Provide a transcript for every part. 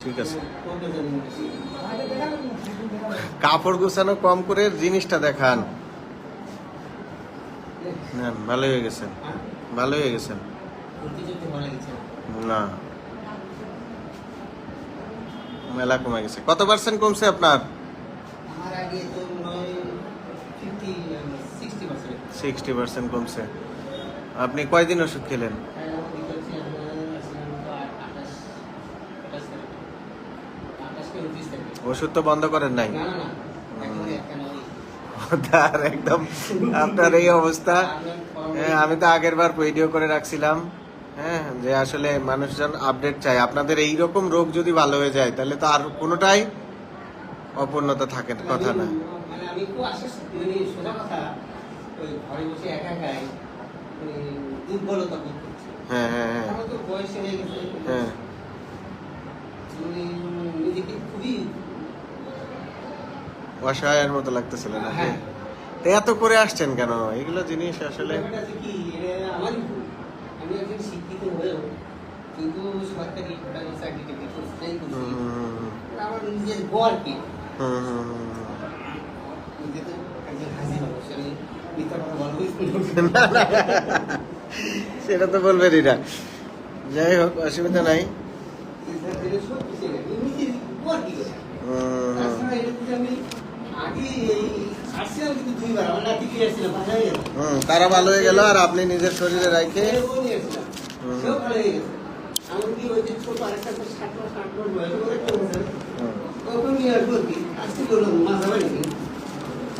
ঠিক আছে। কাপড় গোছানো কম করে জিনিসটা দেখান। নেন ভালো হয়ে গেছেন ভালো হয়ে গেছেন না। মেলা কমে গেছে। কত পার্সেন্ট কমছে আপনার? সিক্সটি পার্সেন্ট কমছে। আপনি কয়দিন ওষুধ খেলেন? ওষুধ তো বন্ধ করেন নাই? তার একদম আপনার এই অবস্থা। আমি তো আগের বার ভিডিও করে রাখছিলাম হ্যাঁ যে আসলে মানুষজন আপডেট চায়। আপনাদের এই রকম রোগ যদি ভালো হয়ে যায় তাহলে তো আর কোনোটাই অপূর্ণতা থাকে কথা না। মানে মানে মানে হ্যাঁ হ্যাঁ হ্যাঁ। হয়ে গেছে হ্যাঁ মানে নিজেকে খুবই অসহায়ের মতো লাগতেছিল না। হ্যাঁ। তো এত করে আসছেন কেন? এগুলো জিনিস আসলে সেটা তো বলবেনই না যাই হোক অসুবিধা নাই। হুম, হুম, তারা ভালো হয়ে গেল আর আপনি নিজের শরীরে রাখে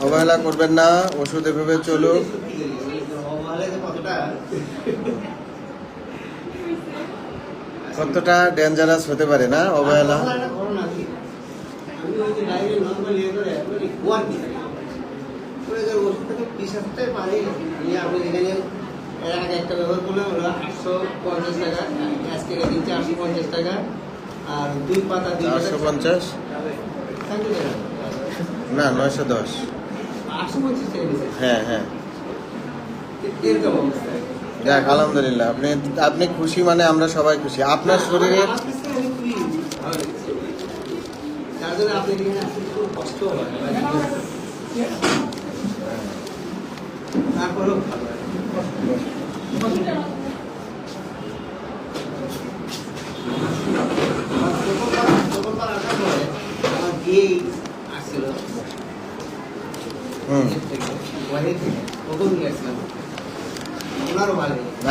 অবহেলা করবেন না ওষুধ এভাবে চলুক। কতটা ডেঞ্জারাস হতে পারে না অবহেলা? করে গোয়ার কি করে যে ওষুধটাকে পিসাতে পারি। আমি আপনি যেখানে এর আগে একটা ব্যবহার করলাম হলো আটশো পঞ্চাশ টাকা আজকে আটশো পঞ্চাশ টাকা আর দুই পাতা দুই চারশো পঞ্চাশ? না নয়শো দশ। আটশো পঞ্চাশ টাকা হ্যাঁ হ্যাঁ। এরকম অবস্থা যাক আলহামদুলিল্লাহ আপনি আপনি খুশি মানে আমরা সবাই খুশি। আপনার শরীরে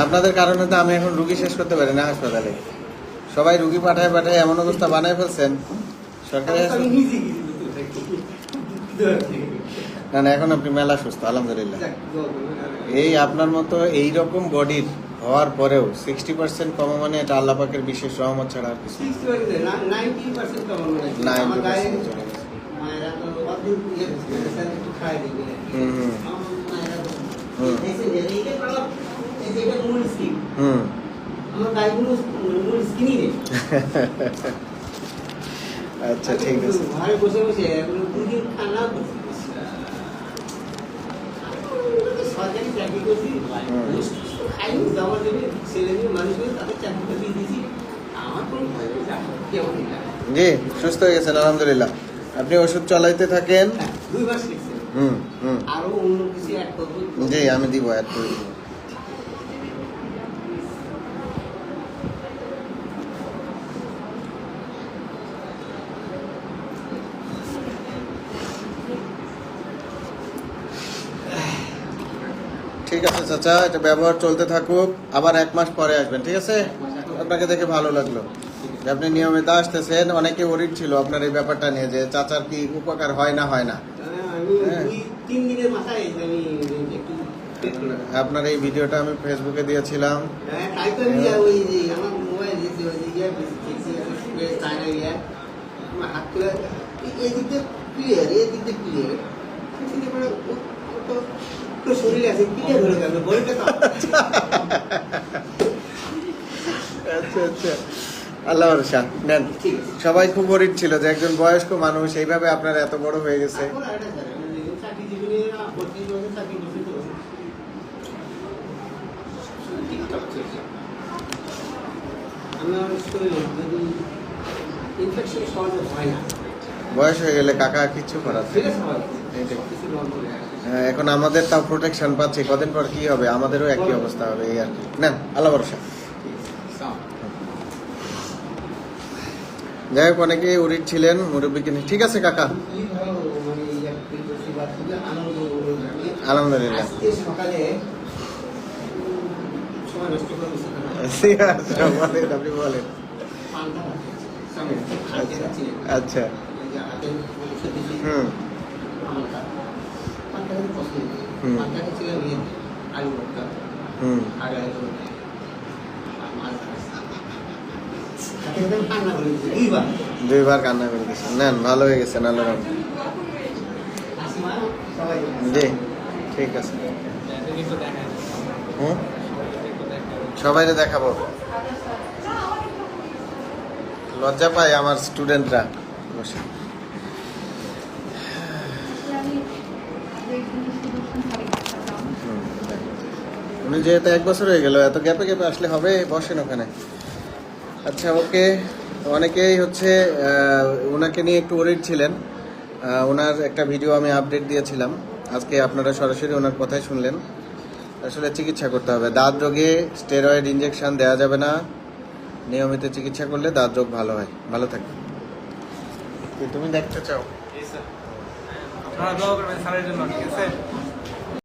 আপনাদের কারণে তো আমি এখন রুগী শেষ করতে পারি না হাসপাতালে। সবাই রুগী পাঠায় পাঠায় এমন অবস্থা বানায় ফেলছেন। সরকারি। না না এখন আপনি মেলা সুস্থ আলহামদুলিল্লাহ এই আপনার মতো এই রকম বডির হওয়ার পরেও সিক্সটি পার্সেন্ট কম মানে এটা আল্লাহ পাকের বিশেষ রহমত ছাড়া আর কিছু 60% না, 90% তো আমার। না আমার গায়ে চলে গেছে মায়েরা তো অদ্ভুত হচ্ছে, স্যার একটু খাই দিবে। হুম হুম আচ্ছা ঠিক আছে ঘরে বসে বসে এগুলো দুদিন খানা সরকারি চাকরি করছি হুম। ঘুষ টুস তো খাইনি আমার যদি ছেলে মেয়ে মানুষ তাদের চাকরিটা দিয়ে দিয়েছি আমার কোনো ভয় নেই যা কেমন লাগে জি সুস্থ হয়ে গেছেন আলহামদুলিল্লাহ। আপনি ওষুধ চালাইতে থাকেন? হ্যাঁ, দুই মাস হুম হুম। আরও অন্য কিছু অ্যাড করব? জি আমি দিব অ্যাড করে দিব। ঠিক আছে চাচা, এটা ব্যবহার চলতে থাকুক, আবার এক মাস পরে আসবেন, ঠিক আছে? আপনাকে দেখে ভালো লাগল। আপনি নিয়মিত আসতেছেন, অনেকে ওরিড ছিল আপনার এই ব্যাপারটা নিয়ে যে চাচার কি উপকার হয় না হয় না? হ্যাঁ। আপনার এই ভিডিওটা আমি ফেসবুকে দিয়েছিলাম। ক্লিয়ার ক্লিয়ার তো শরীরে আছে ক্লিয়ার হয়ে গেল বলতে তো আচ্ছা আচ্ছা। আল্লাহ ভরসা। নেন। সবাই খুব গরিব ছিল যে একজন বয়স্ক মানুষ এইভাবে আপনার এত বড় হয়ে গেছে। বয়স হয়ে গেলে কাকা কিচ্ছু করার ঠিক আছে হ্যাঁ, এখন আমাদের তাও প্রোটেকশন পাচ্ছি। কদিন পর কি হবে? আমাদেরও একই অবস্থা হবে এই আর কি। নেন আল্লাহ ভরসা। যাই হোক অনেকেই উরিট ছিলেন মুরব্বীকে ঠিক আছে কাকা? আলহামদুলিল্লাহ। বলেন না। আচ্ছা। দিছি, হুম। হুম। পান্তা খেয়েছিলাম ইয়ে, আলু ভর্তা, আর কান্না করে দিয়েছি, দুইবার। কান্না করে দিয়েছেন নেন ভালো হয়ে রহমতে। আসিমা, সবাই জি ঠিক আছে। হুম? সবাইকে দেখাবো। লজ্জা পায় আমার স্টুডেন্টরা। বসে হুম, উনি যেহেতু এক বছর হয়ে গেল এত গ্যাপে গ্যাপে আসলে হবে বসেন ওখানে। আচ্ছা ওকে অনেকেই হচ্ছে ওনাকে নিয়ে একটু ওরিড ছিলেন। ওনার একটা ভিডিও আমি আপডেট দিয়েছিলাম। আজকে আপনারা সরাসরি ওনার কথাই শুনলেন। আসলে চিকিৎসা করতে হবে। দাঁত রোগে স্টেরয়েড ইঞ্জেকশন দেওয়া যাবে না। নিয়মিত চিকিৎসা করলে দাঁত রোগ ভালো হয়। ভালো থাকে কি তুমি দেখতে চাও। আপনারা দোয়া করবেন স্যারের জন্য ঠিক আছে?